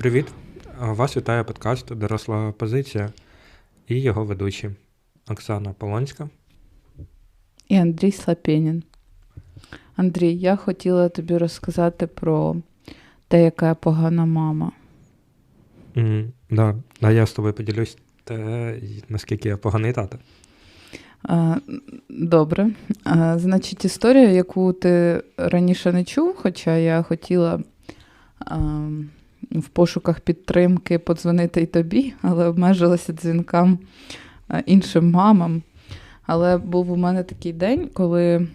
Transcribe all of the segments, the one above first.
Привіт! Вас вітає подкаст Доросла позиція і його ведучі Оксана Полонська. І Андрій Слапєнін. Андрій, я хотіла тобі розказати про те, яка я погана мама. Mm, да. да, я з тобою поділюсь те, наскільки я поганий тато. Добре. Значить, історія, яку ти раніше не чув, хоча я хотіла а, в пошуках підтримки подзвонити й тобі, але обмежилася дзвінкам іншим мамам. Але був у мене такий день, коли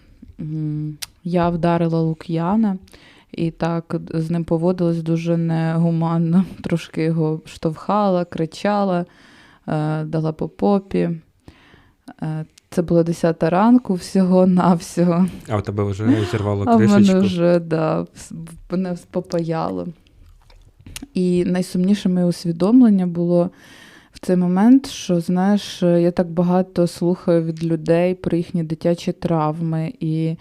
я вдарила Лук'яна і так з ним поводилась дуже негуманно. Трошки його штовхала, кричала, е, дала по попі. Е, це було 10 ранку всього-навсього. А у тебе вже зірвало кришечку? А в мене вже, да, мене попаяло. І найсумніше моє усвідомлення було в цей момент, що знаєш, я так багато слухаю від людей про їхні дитячі травми, і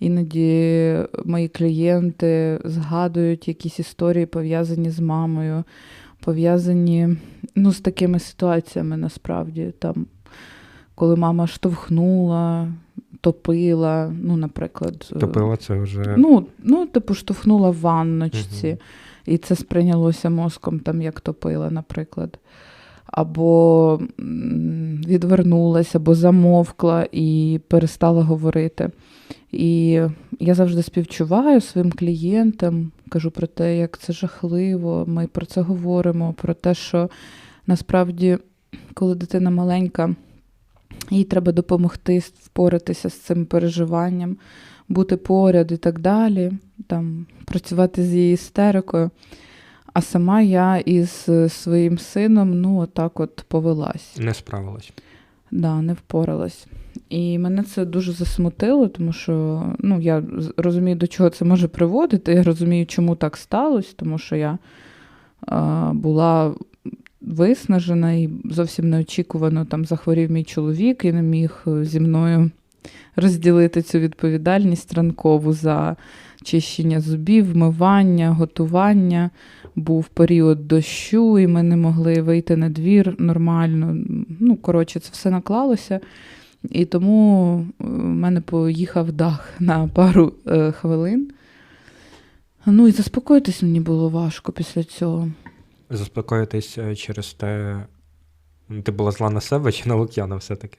іноді мої клієнти згадують якісь історії, пов'язані з мамою, пов'язані ну, з такими ситуаціями насправді. там, Коли мама штовхнула, топила, ну, наприклад. Топила це вже. Ну, ну типу, штовхнула в ванночці, угу. І це сприйнялося мозком, там, як топила, наприклад або відвернулася, або замовкла і перестала говорити. І я завжди співчуваю своїм клієнтам, кажу про те, як це жахливо. Ми про це говоримо, про те, що насправді, коли дитина маленька, їй треба допомогти впоратися з цим переживанням, бути поряд і так далі, там, працювати з її істерикою. А сама я із е, своїм сином ну, отак от повелась. Не справилась. Да, не впоралась. І мене це дуже засмутило, тому що ну, я розумію, до чого це може приводити. Я розумію, чому так сталося, тому що я а, була виснажена і зовсім неочікувано там захворів мій чоловік і не міг е, зі мною розділити цю відповідальність ранкову за чищення зубів, вмивання, готування був період дощу, і ми не могли вийти на двір нормально. Ну, коротше, це все наклалося. І тому в мене поїхав дах на пару е, хвилин. Ну і заспокоїтись мені було важко після цього. Заспокоїтись е, через те, ти була зла на себе чи на Лук'яна все-таки?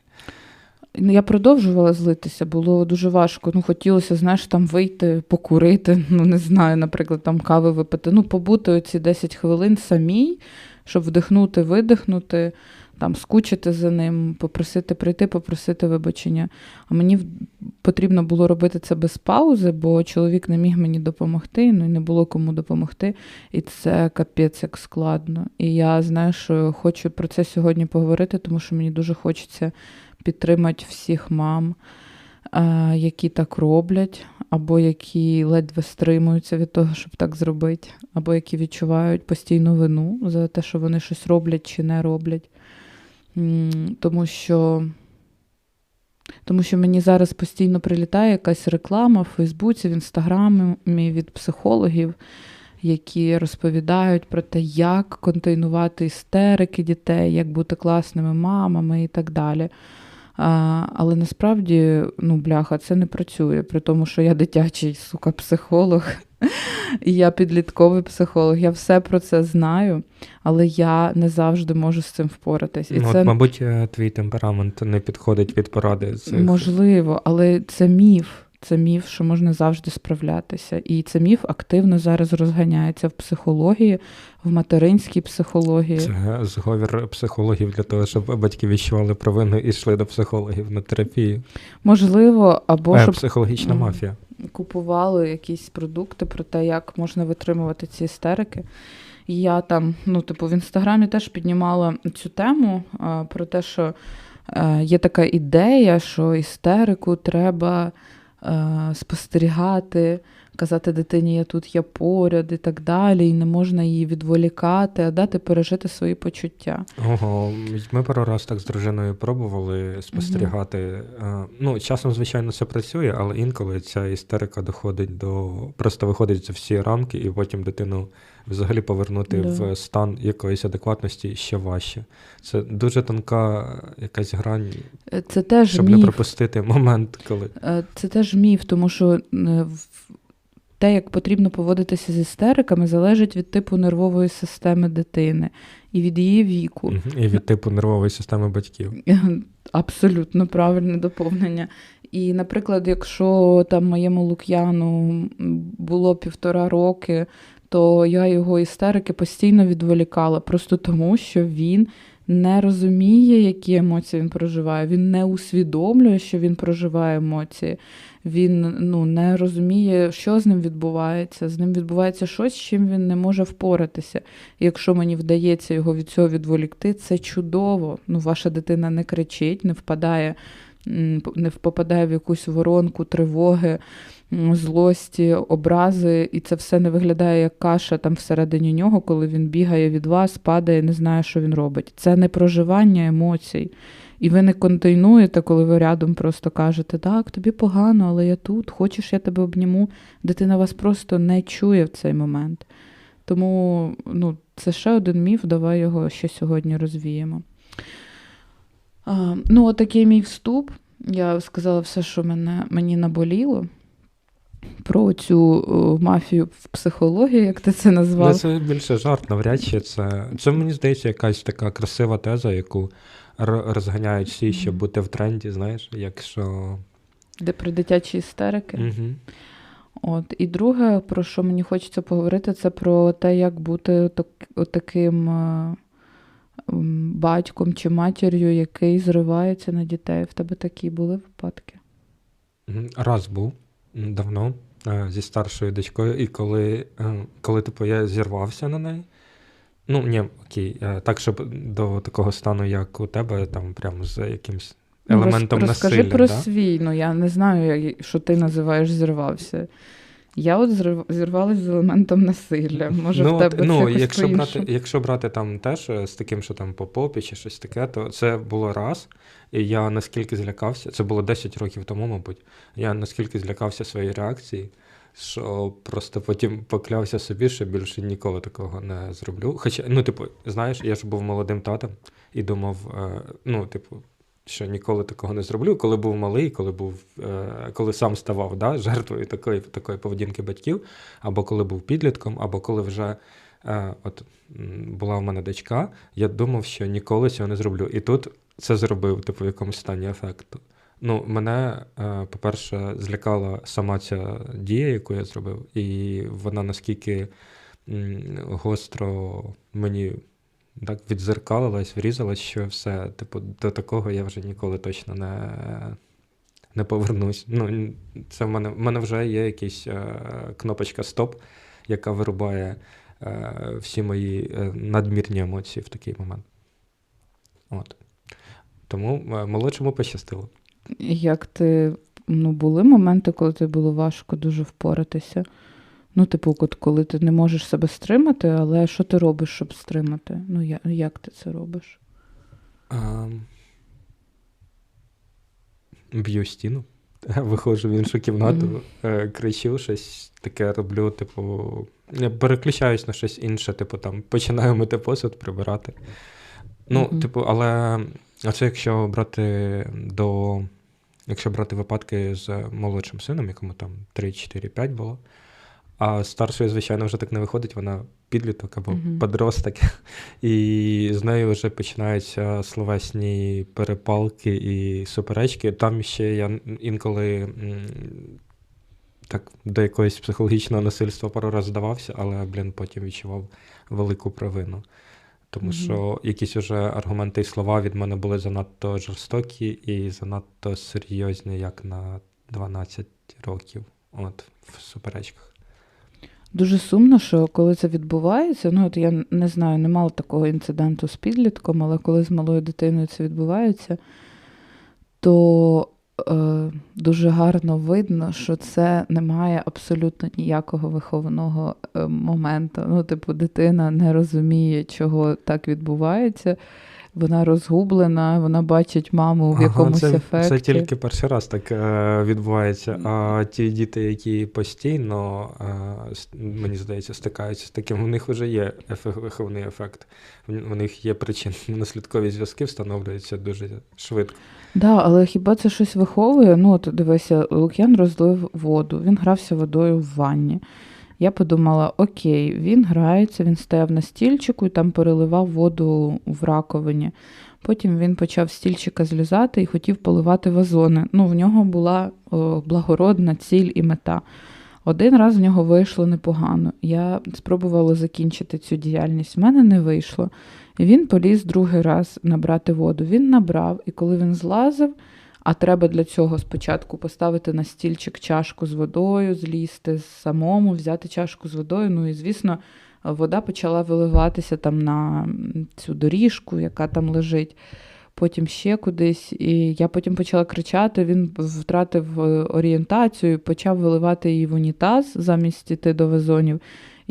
Ну, я продовжувала злитися, було дуже важко. Ну, хотілося, знаєш, там вийти, покурити, ну не знаю, наприклад, там кави випити. Ну, побути оці 10 хвилин самій, щоб вдихнути, видихнути, там скучити за ним, попросити прийти, попросити вибачення. А мені потрібно було робити це без паузи, бо чоловік не міг мені допомогти, ну і не було кому допомогти. І це капець як складно. І я знаю, що хочу про це сьогодні поговорити, тому що мені дуже хочеться підтримати всіх мам, е, які так роблять, або які ледве стримуються від того, щоб так зробити, або які відчувають постійну вину за те, що вони щось роблять чи не роблять. Тому що тому що мені зараз постійно прилітає якась реклама в Фейсбуці, в Інстаграмі від психологів, які розповідають про те, як контейнувати істерики дітей, як бути класними мамами і так далі. А, Але насправді, ну, бляха, це не працює, при тому, що я дитячий сука, психолог, і я підлітковий психолог. Я все про це знаю, але я не завжди можу з цим впоратись. І ну, це... от, Мабуть, е, твій темперамент не підходить від поради. Цих... Можливо, але це міф. Це міф, що можна завжди справлятися. І це міф активно зараз розганяється в психології, в материнській психології. Це зговір психологів для того, щоб батьки відчували провину і йшли до психологів на терапію. Можливо, або е, щоб психологічна мафія. Купували якісь продукти про те, як можна витримувати ці істерики. І я там, ну, типу, в інстаграмі теж піднімала цю тему а, про те, що е, є така ідея, що істерику треба. Е, спостерігати, казати дитині, я тут, я поряд і так далі, і не можна її відволікати, а дати пережити свої почуття. Ого, ми пару раз так з дружиною пробували спостерігати. Е, Ну, часом, звичайно, це працює, але інколи ця істерика доходить до. Просто виходить за всі рамки, і потім дитину взагалі повернути Да. в стан якоїсь адекватності ще важче. Це дуже тонка якась грань, Це теж щоб не міф. пропустити момент, коли. Е, Це теж міф, тому що е, те, як потрібно поводитися з істериками, залежить від типу нервової системи дитини і від її віку. І від типу нервової системи батьків. Абсолютно правильне доповнення. І, наприклад, якщо там моєму Лук'яну було півтора роки, то я його істерики постійно відволікала, просто тому, що він не розуміє, які емоції він проживає. Він не усвідомлює, що він проживає емоції. Він ну, не розуміє, що з ним відбувається. З ним відбувається щось, з чим він не може впоратися. І якщо мені вдається його від цього відволікти, це чудово. Ну, ваша дитина не кричить, не впадає, не попадає в якусь воронку тривоги, злості, образи, і це все не виглядає як каша там всередині нього, коли він бігає від вас, падає, не знає, що він робить. Це не проживання емоцій. І ви не контейнуєте, коли ви рядом просто кажете, так, тобі погано, але я тут, хочеш, я тебе обніму. Дитина вас просто не чує в цей момент. Тому ну, це ще один міф, давай його ще сьогодні розвіємо. А, ну, отакий мій вступ. Я сказала все, що мене, мені наболіло. Про цю мафію в психології, як ти це назвав. це більше жарт, навряд чи це. Це мені здається якась така красива теза, яку розганяють всі, щоб бути в тренді, знаєш, якщо. Де про дитячі істерики. Угу. От. І друге, про що мені хочеться поговорити, це про те, як бути так, таким е, батьком чи матір'ю, який зривається на дітей. В тебе такі були випадки? Раз був давно е, зі старшою дочкою, і коли, е, коли типу, я зірвався на неї. Ну, ні, окей, е, так, щоб до такого стану, як у тебе, там прямо з якимсь Ну, роз- елементом Розкажи насилля. про да? свій. Ну, я не знаю, що ти називаєш зірвався. Я от зрив... зірвалась з елементом насилля. Може, ну, в тебе ну, це якщо брати, по-іншому? якщо брати там теж е, з таким, що там по попі чи щось таке, то це було раз. І я наскільки злякався, це було 10 років тому, мабуть. Я наскільки злякався своєї реакції, що просто потім поклявся собі, що більше ніколи такого не зроблю. Хоча, ну, типу, знаєш, я ж був молодим татом і думав, е, ну, типу. Що ніколи такого не зроблю, коли був малий, коли був, е, коли сам ставав да, жертвою такої, такої поведінки батьків, або коли був підлітком, або коли вже е, от, була в мене дочка, я думав, що ніколи цього не зроблю. І тут це зробив, типу, в якомусь стані ефекту. Ну, мене, е, по-перше, злякала сама ця дія, яку я зробив, і вона наскільки гостро мені так відзеркалилась, врізалась, що все, типу, до такого я вже ніколи точно не, не повернусь. Ну, це в мене, в мене вже є якась е, кнопочка стоп, яка вирубає е, всі мої надмірні емоції в такий момент. От. Тому молодшому пощастило. Як ти ну, були моменти, коли тобі було важко дуже впоратися? Ну, типу, от коли ти не можеш себе стримати, але що ти робиш, щоб стримати? Ну, я, як ти це робиш? Ем, Б'ю стіну, виходжу в іншу кімнату, е, кричу, щось таке роблю, типу, я переключаюсь на щось інше, типу там починаю мити посуд, прибирати. Ну, Мгм. типу, але оце якщо брати до. Якщо брати випадки з молодшим сином, якому там 3, 4, 5 було, а старшою, звичайно, вже так не виходить, вона підліток або Мгм. подросток. І з нею вже починаються словесні перепалки і суперечки. Там ще я інколи так до якогось психологічного насильства пару разів здавався, але, блін, потім відчував велику провину. Тому що якісь уже аргументи і слова від мене були занадто жорстокі і занадто серйозні, як на 12 років, от в суперечках. Дуже сумно, що коли це відбувається, ну от я не знаю, не мала такого інциденту з підлітком, але коли з малою дитиною це відбувається, то дуже гарно видно, що це не має абсолютно ніякого виховного е, моменту. Ну, типу, дитина не розуміє, чого так відбувається. Вона розгублена, вона бачить маму в Ага, якомусь це, ефекті. це тільки перший раз так е, відбувається. А ті діти, які постійно, е, мені здається, стикаються з таким, у них вже є ефе- виховний ефект. У них є причинно-наслідкові зв'язки, встановлюються дуже швидко. Да, але хіба це щось виховує? Ну, от дивися, Лук'ян розлив воду, він грався водою в ванні. Я подумала: окей, він грається, він стояв на стільчику і там переливав воду в раковині. Потім він почав стільчика злізати і хотів поливати вазони. Ну, в нього була о, благородна ціль і мета. Один раз в нього вийшло непогано. Я спробувала закінчити цю діяльність. В мене не вийшло. Він поліз другий раз набрати воду. Він набрав, і коли він злазив, а треба для цього спочатку поставити на стільчик чашку з водою, злізти самому, взяти чашку з водою. Ну і звісно, вода почала виливатися там на цю доріжку, яка там лежить. Потім ще кудись, і я потім почала кричати. Він втратив е, орієнтацію, почав виливати її в унітаз замість іти до вазонів,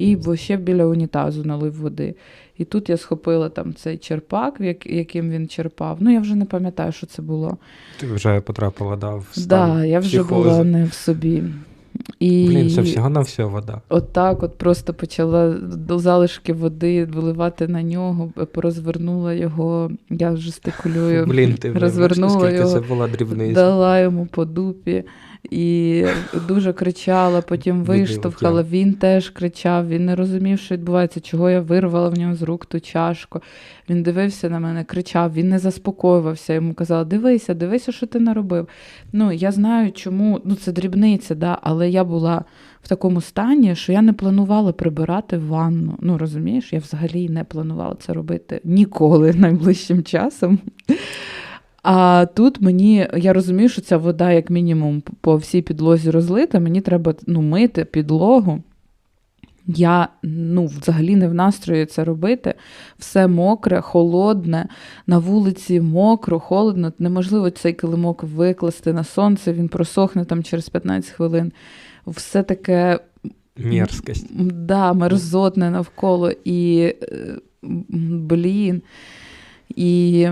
і ще біля унітазу налив води. І тут я схопила там цей черпак, яким він черпав. Ну, я вже не пам'ятаю, що це було. Ти вже потрапила да, в стан да, я вже психозу. була не в собі. І Блін, це всього на все вода. от так от просто почала до залишки води виливати на нього, розвернула його, я жестикулюю, Блін, ти розвернула скільки його, це була дрібниця. дала йому по дупі і дуже кричала, потім виштовхала. Він теж кричав, він не розумів, що відбувається, чого я вирвала в нього з рук ту чашку. Він дивився на мене, кричав, він не заспокоювався. Йому казала: дивися, дивися, що ти наробив. Ну, я знаю, чому ну це дрібниця, да, але я була в такому стані, що я не планувала прибирати ванну. Ну, розумієш, я взагалі не планувала це робити ніколи найближчим часом. А тут мені, я розумію, що ця вода, як мінімум, по всій підлозі розлита, мені треба ну, мити підлогу. Я ну, взагалі не в настрої це робити. Все мокре, холодне, на вулиці мокро, холодно. Неможливо цей килимок викласти на сонце, він просохне там через 15 хвилин. Все таке Мерзкость. Да, мерзотне навколо. І, е, блін. І,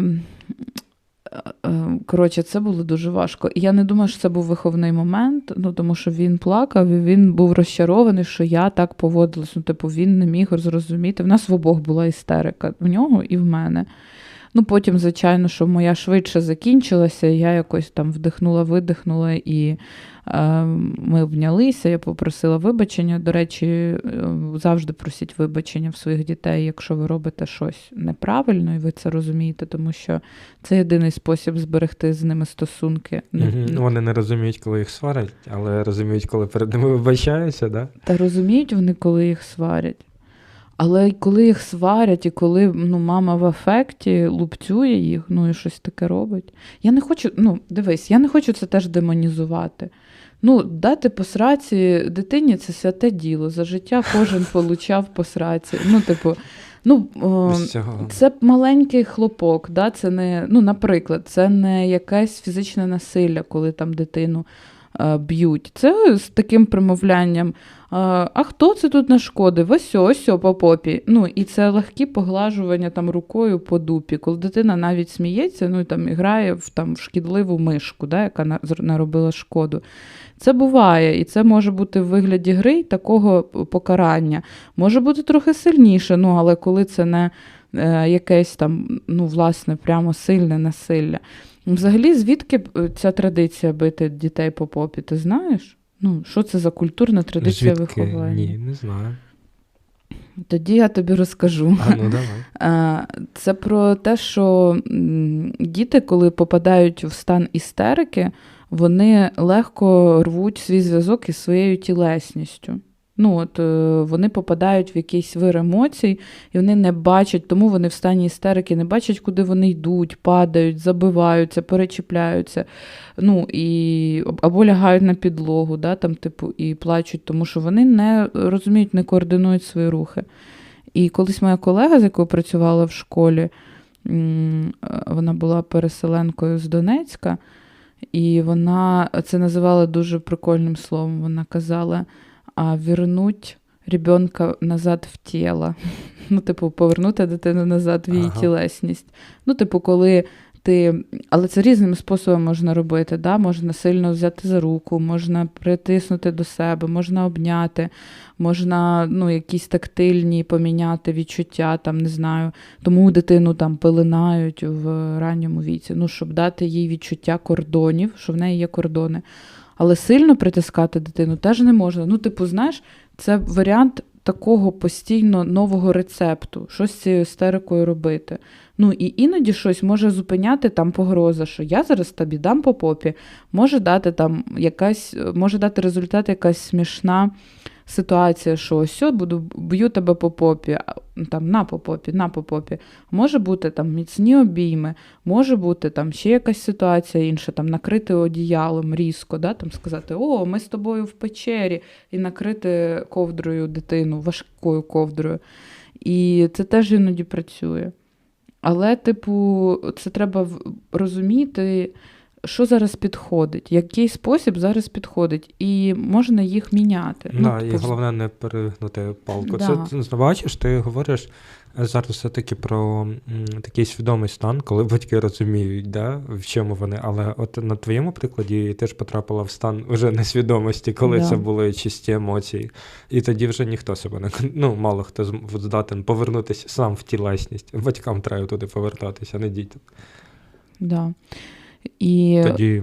коротше, це було дуже важко. І я не думаю, що це був виховний момент, ну, тому що він плакав, і він був розчарований, що я так поводилась. Ну, типу, він не міг зрозуміти. В нас в обох була істерика, в нього і в мене. Ну, потім, звичайно, що моя швидше закінчилася, я якось там вдихнула, видихнула, і е, ми обнялися. Я попросила вибачення. До речі, е, завжди просіть вибачення в своїх дітей, якщо ви робите щось неправильно, і ви це розумієте, тому що це єдиний спосіб зберегти з ними стосунки. Ну, Вони не розуміють, коли їх сварять, але розуміють, коли перед ними вибачаються, да? Та розуміють вони, коли їх сварять. Але коли їх сварять, і коли ну, мама в афекті лупцює їх, ну і щось таке робить. Я не хочу, ну, дивись, я не хочу це теж демонізувати. Ну, дати по сраці дитині це святе діло. За життя кожен получав по сраці. Ну, типу, ну, о, це маленький хлопок, да? це не, ну, наприклад, це не якесь фізичне насилля, коли там дитину е, б'ють. Це з таким примовлянням. А, хто це тут нашкодив? Ось ось по попі. Ну, і це легкі поглажування там рукою по дупі, коли дитина навіть сміється, ну і там і грає в там в шкідливу мишку, да, яка на- наробила шкоду. Це буває, і це може бути в вигляді гри такого покарання. Може бути трохи сильніше, ну але коли це не е, якесь там, ну, власне, прямо сильне насилля. Взагалі, звідки е, ця традиція бити дітей по попі, ти знаєш? Ну, що це за культурна традиція Звідки? виховання? Ні, не знаю. Тоді я тобі розкажу. А ну давай. Це про те, що діти, коли попадають в стан істерики, вони легко рвуть свій зв'язок із своєю тілесністю. Ну, от е, вони попадають в якийсь вир емоцій, і вони не бачать, тому вони в стані істерики не бачать, куди вони йдуть, падають, забиваються, перечіпляються. Ну, і, або лягають на підлогу, да, там, типу, і плачуть, тому що вони не розуміють, не координують свої рухи. І колись моя колега, з якою працювала в школі, е, вона була переселенкою з Донецька, І вона це називала дуже прикольним словом. Вона казала: а вернуть ребенка назад в тіло. Ну, типу, повернути дитину назад в її Ага. тілесність. Ну, типу, коли ти. Але це різними способами можна робити. Да? Можна сильно взяти за руку, можна притиснути до себе, можна обняти, можна ну, якісь тактильні поміняти відчуття, там, не знаю. Тому дитину там пеленають в ранньому віці, ну, щоб дати їй відчуття кордонів, що в неї є кордони. Але сильно притискати дитину теж не можна. Ну, типу, знаєш, це варіант такого постійно нового рецепту, щось з цією істерикою робити. Ну і іноді щось може зупиняти там погроза, що я зараз тобі дам по попі, може дати там якась, може дати результат якась смішна ситуація, що ось буду б'ю тебе по попі, там на по попі, на по попі. Може бути там міцні обійми, може бути там ще якась ситуація інша, там накрити одіялом різко, да, там сказати: О, ми з тобою в печері, і накрити ковдрою дитину, важкою ковдрою. І це теж іноді працює. Але, типу, це треба розуміти, що зараз підходить, який спосіб зараз підходить, і можна їх міняти. Да, ну, і типу, головне не перегнути палку. Да. Це ти бачиш, ти говориш е, зараз все-таки про м, такий свідомий стан, коли батьки розуміють, да, в чому вони. Але от на твоєму прикладі ти ж потрапила в стан вже несвідомості, коли Да. це були чисті емоції. І тоді вже ніхто себе не ну, мало хто здатен повернутися сам в тілесність. Батькам треба туди повертатися, не дітям. да. І Тоді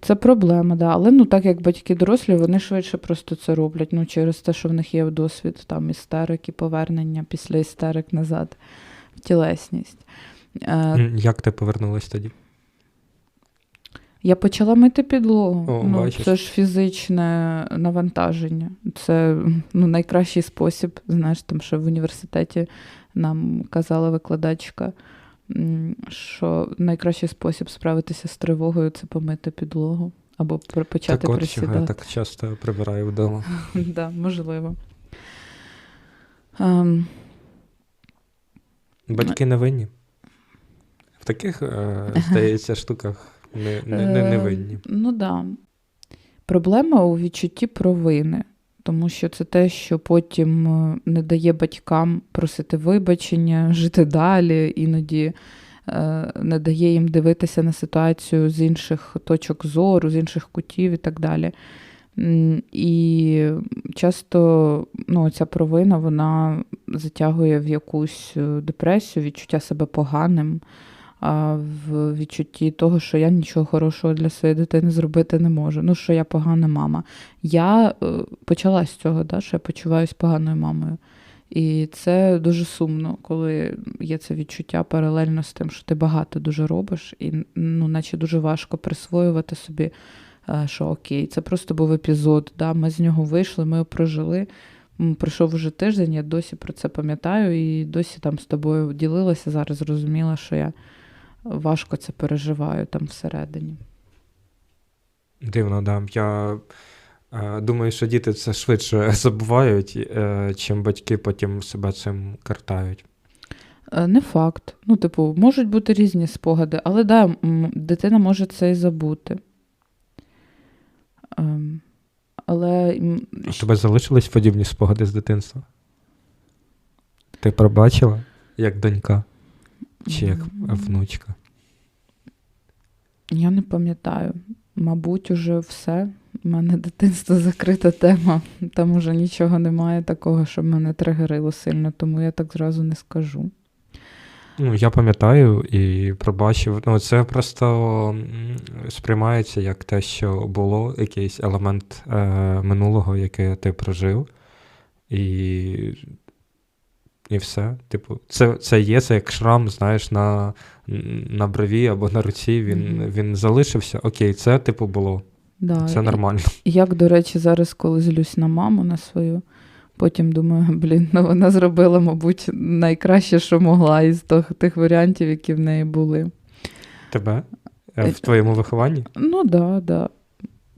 це проблема, да. Але ну так як батьки дорослі, вони швидше просто це роблять. Ну, через те, що в них є досвід там істерик і повернення після істерик назад в тілесність. Е, як ти повернулась тоді? Я почала мити підлогу. О, ну, бачиш. це ж фізичне навантаження. Це ну, найкращий спосіб. Знаєш, там ще в університеті нам казала викладачка, що найкращий спосіб справитися з тривогою це помити підлогу або почати так от чого я так часто прибираю вдома. да, можливо. Ем, Батьки не винні. В таких, е, здається, штуках не, не, не, не Е, винні. Ну так. Да. Проблема у відчутті провини, тому що це те, що потім е, не дає батькам просити вибачення, жити далі, іноді е, не дає їм дивитися на ситуацію з інших точок зору, з інших кутів і так далі. І часто ну, ця провина вона затягує в якусь е, депресію, відчуття себе поганим, а в відчутті того, що я нічого хорошого для своєї дитини зробити не можу. Ну, що я погана мама. Я е, почала з цього, да, що я почуваюся поганою мамою. І це дуже сумно, коли є це відчуття паралельно з тим, що ти багато дуже робиш, і ну, наче дуже важко присвоювати собі, е, що окей, це просто був епізод. Да, ми з нього вийшли, ми його прожили. Пройшов уже тиждень, я досі про це пам'ятаю, і досі там з тобою ділилася. Зараз зрозуміла, що я важко це переживаю там всередині. Дивно, да. Я е, думаю, що діти це швидше забувають, е, чим батьки потім себе цим картають. Е, Не факт. Ну, типу, можуть бути різні спогади, але да, дитина може це і забути. Ем, Але У тебе залишились подібні спогади з дитинства? Ти пробачила, як донька чи як внучка? я не пам'ятаю. Мабуть, уже все. У мене дитинство закрита тема. Там уже нічого немає такого, що мене тригерило сильно, тому я так зразу не скажу. Ну, я пам'ятаю і пробачив. Ну, це просто сприймається як те, що було, якийсь елемент е, минулого, який ти прожив. І, і все. Типу, це, це є, це як шрам, знаєш, на, на брові або на руці. Він, Мгм. він залишився. Окей, це типу було. Да, Це і- нормально. Як, до речі, зараз, коли злюсь на маму на свою, потім думаю, блін, ну вона зробила, мабуть, найкраще, що могла із тих, тих варіантів, які в неї були. Тебе? Е, В твоєму вихованні? Ну, да, да.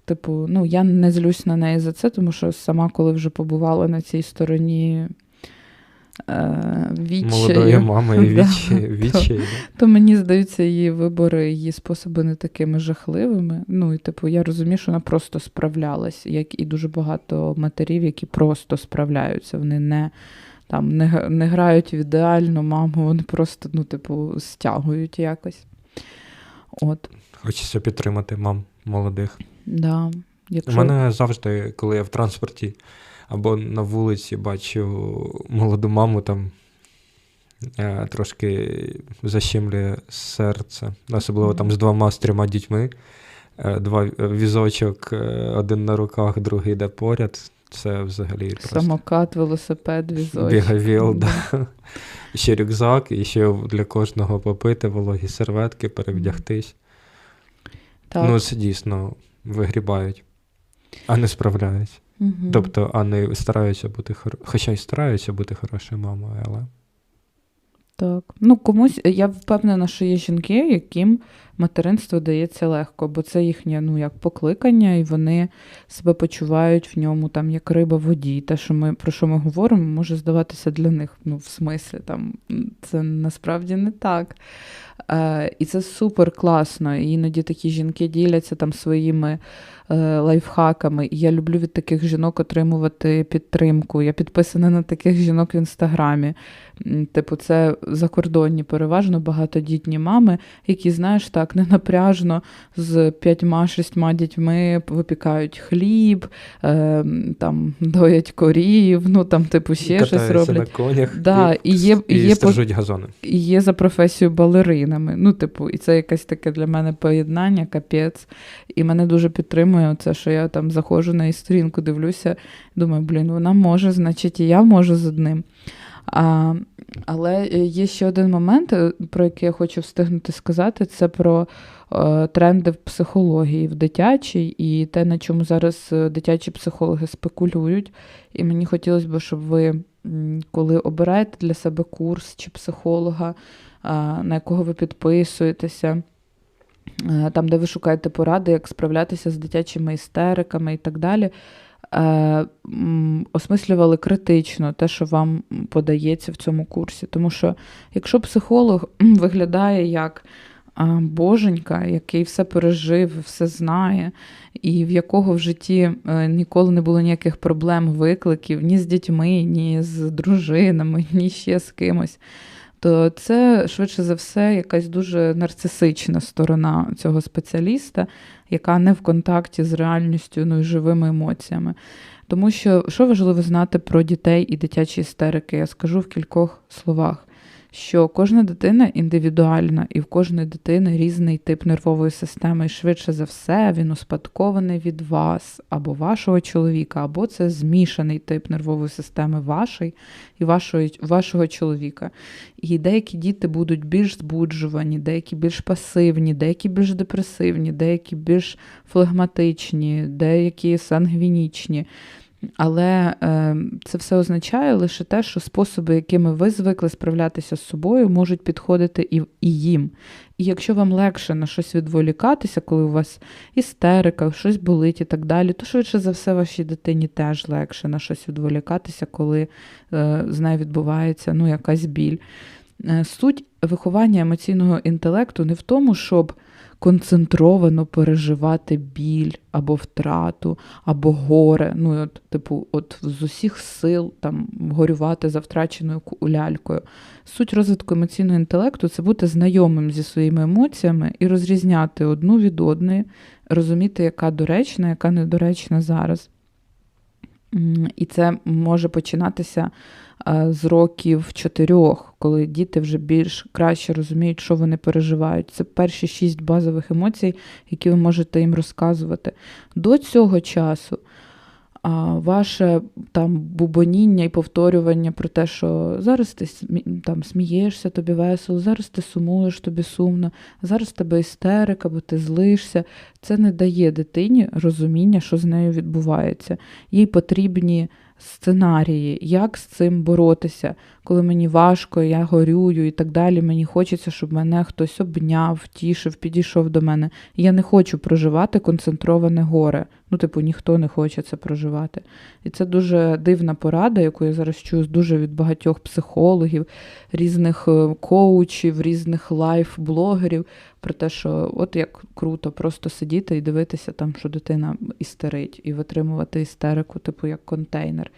Типу, ну, я не злюсь на неї за це, тому що сама, коли вже побувала на цій стороні, е. Молодої мами і Да, вічі, то- То мені здається, її вибори, її способи не такими жахливими. Ну і типу, я розумію, що вона просто справлялась, як і дуже багато матерів, які просто справляються. Вони не там не, не грають в ідеальну маму, вони просто, ну, типу, стягують якось. От, Хочеться підтримати мам молодих. да. У мене завжди, коли я в транспорті або на вулиці бачу молоду маму, там е, трошки защемлює серце. Особливо там з двома з трьома дітьми. Е, Два е, візочок, один на руках, другий йде поряд. Це взагалі просто Самокат, велосипед, візочок. бігавіл, да. ще рюкзак, і ще для кожного попити, вологі серветки, перевдягтись. Так. Ну, це дійсно вигрібають, а не справляють. Мгм. Тобто, а не стараються бути хор... хоча й стараються бути хорошою мамою, але Так. Ну, комусь, я впевнена, що є жінки, яким материнство дається легко, бо це їхнє ну, як покликання, і вони себе почувають в ньому там як риба в воді. Те, що ми, про що ми говоримо, може здаватися для них ну, в смислі. Там, це насправді не так. Е, і це супер класно. І іноді такі жінки діляться там своїми е, лайфхаками. І я люблю від таких жінок отримувати підтримку. Я підписана на таких жінок в інстаграмі. Типу, це закордонні, переважно багатодітні мами, які, знаєш, так ненапряжно з п'ятьма-шістьма дітьми випікають хліб, е, там доять корів, ну там, типу, ще щось роблять. на конях Да, і є- і, і є стрижуть газони. І є за професію балеринами. Ну, типу, і це якесь таке для мене поєднання, капець. І мене дуже підтримує це, що я там заходжу на її сторінку, дивлюся, думаю, блін, вона може, значить, і я можу з одним. А, але є ще один момент, е, про який я хочу встигнути сказати, це про е, тренди в психології в дитячій і те, на чому зараз е, дитячі психологи спекулюють. І мені хотілося б, щоб ви, коли обираєте для себе курс чи психолога, а, на якого ви підписуєтеся, е, там, де ви шукаєте поради, як справлятися з дитячими істериками і так далі. Е, Осмислювали критично те, що вам подається в цьому курсі. Тому що якщо психолог виглядає як боженька, який все пережив, все знає, і в якого в житті е, ніколи не було ніяких проблем, викликів ні з дітьми, ні з дружинами, ні ще з кимось, то це швидше за все якась дуже нарцисична сторона цього спеціаліста, яка не в контакті з реальністю, ну і живими емоціями. Тому що що важливо знати про дітей і дитячі істерики, я скажу в кількох словах. Що кожна дитина індивідуальна, і в кожної дитини різний тип нервової системи, і швидше за все він успадкований від вас або вашого чоловіка, або це змішаний тип нервової системи вашої і вашого, вашого чоловіка. І деякі діти будуть більш збуджувані, деякі більш пасивні, деякі більш депресивні, деякі більш флегматичні, деякі сангвінічні. Але е, це все означає лише те, що способи, якими ви звикли справлятися з собою, можуть підходити і, і їм. І якщо вам легше на щось відволікатися, коли у вас істерика, щось болить і так далі, то швидше за все вашій дитині теж легше на щось відволікатися, коли е, з нею відбувається ну, якась біль. Е, Суть виховання емоційного інтелекту не в тому, щоб концентровано переживати біль або втрату, або горе. Ну, от, типу, от з усіх сил там горювати за втраченою лялькою. Суть розвитку емоційного інтелекту це бути знайомим зі своїми емоціями і розрізняти одну від одної, розуміти, яка доречна, яка недоречна зараз. І це може починатися з років чотирьох, коли діти вже більш краще розуміють, що вони переживають. Це перші шість базових емоцій, які ви можете їм розказувати. До цього часу а, ваше там бубоніння і повторювання про те, що зараз ти там смієшся, тобі весело, зараз ти сумуєш, тобі сумно, зараз тебе істерика, бо ти злишся. це не дає дитині розуміння, що з нею відбувається. Їй потрібні сценарії, як з цим боротися, коли мені важко, я горюю і так далі. Мені хочеться, щоб мене хтось обняв, тішив, підійшов до мене. Я не хочу проживати концентроване горе. Ну, типу, ніхто не хоче це проживати. І це дуже дивна порада, яку я зараз чую дуже від багатьох психологів, різних е, коучів, різних лайф-блогерів про те, що от як круто просто сидіти і дивитися там, що дитина істерить, і витримувати істерику, типу як контейнер.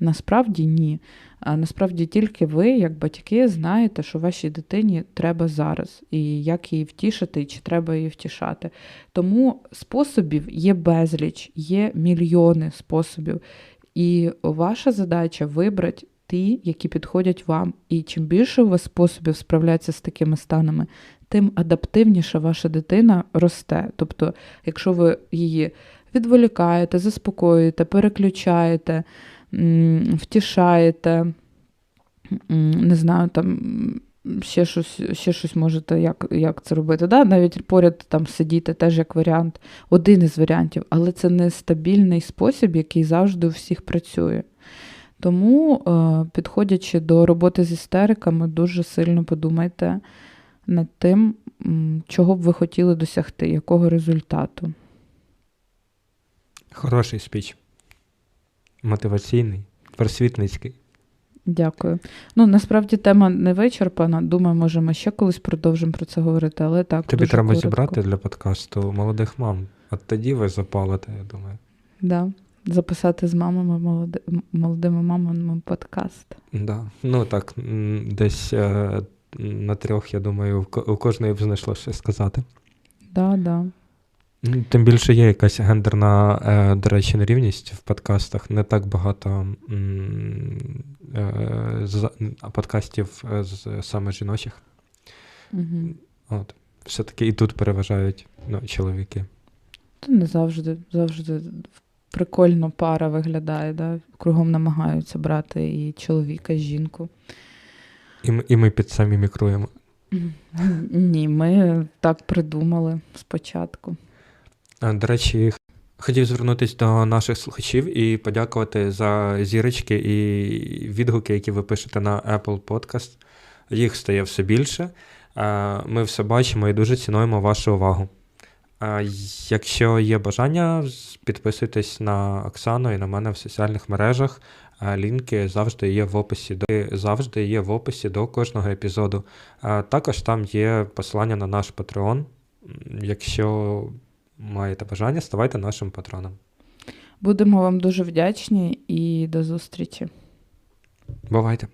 Насправді ні. А насправді тільки ви, як батьки, знаєте, що вашій дитині треба зараз, і як її втішити, і чи треба її втішати. Тому способів є безліч, є мільйони способів. І ваша задача вибрати ті, які підходять вам. І чим більше у вас способів справлятися з такими станами, тим адаптивніше ваша дитина росте. Тобто, якщо ви її відволікаєте, заспокоюєте, переключаєте, втішаєте, не знаю, там. Ще щось, ще щось можете, як, як це робити. Да? Навіть поряд там сидіти теж як варіант, один із варіантів, але це не стабільний спосіб, який завжди у всіх працює. Тому, е, підходячи до роботи з істериками, дуже сильно подумайте над тим, чого б ви хотіли досягти, якого результату. Хороший спіч. Мотиваційний, просвітницький. Дякую. Ну, насправді тема не вичерпана. Думаю, може, ми ще колись продовжимо про це говорити, але так. Тобі дуже треба коротко. зібрати для подкасту молодих мам. От тоді ви запалите, я думаю. Да. Записати з мамами, молоди... молодими мамами подкаст. Да. Ну так, десь е, на трьох, я думаю, у кожної б знайшло що сказати. Да, да. Тим більше є якась гендерна, е, до речі, нерівність в подкастах. Не так багато е, подкастів е, з саме жіночих. Угу. От. Все-таки і тут переважають ну, чоловіки. Та не завжди, завжди прикольно пара виглядає, да? кругом намагаються брати і чоловіка, і жінку. І ми, і ми під самі мікруємо. Ні, ми так придумали спочатку. До речі, хотів звернутися до наших слухачів і подякувати за зірочки і відгуки, які ви пишете на Apple Podcast. Їх стає все більше. Ми все бачимо і дуже цінуємо вашу увагу. Якщо є бажання, підписуйтесь на Оксану і на мене в соціальних мережах. Лінки завжди є в описі до завжди є в описі до кожного епізоду. Також там є посилання на наш Patreon. Якщо маєте бажання, ставайте нашим патроном. Будемо вам дуже вдячні і до зустрічі. Бувайте!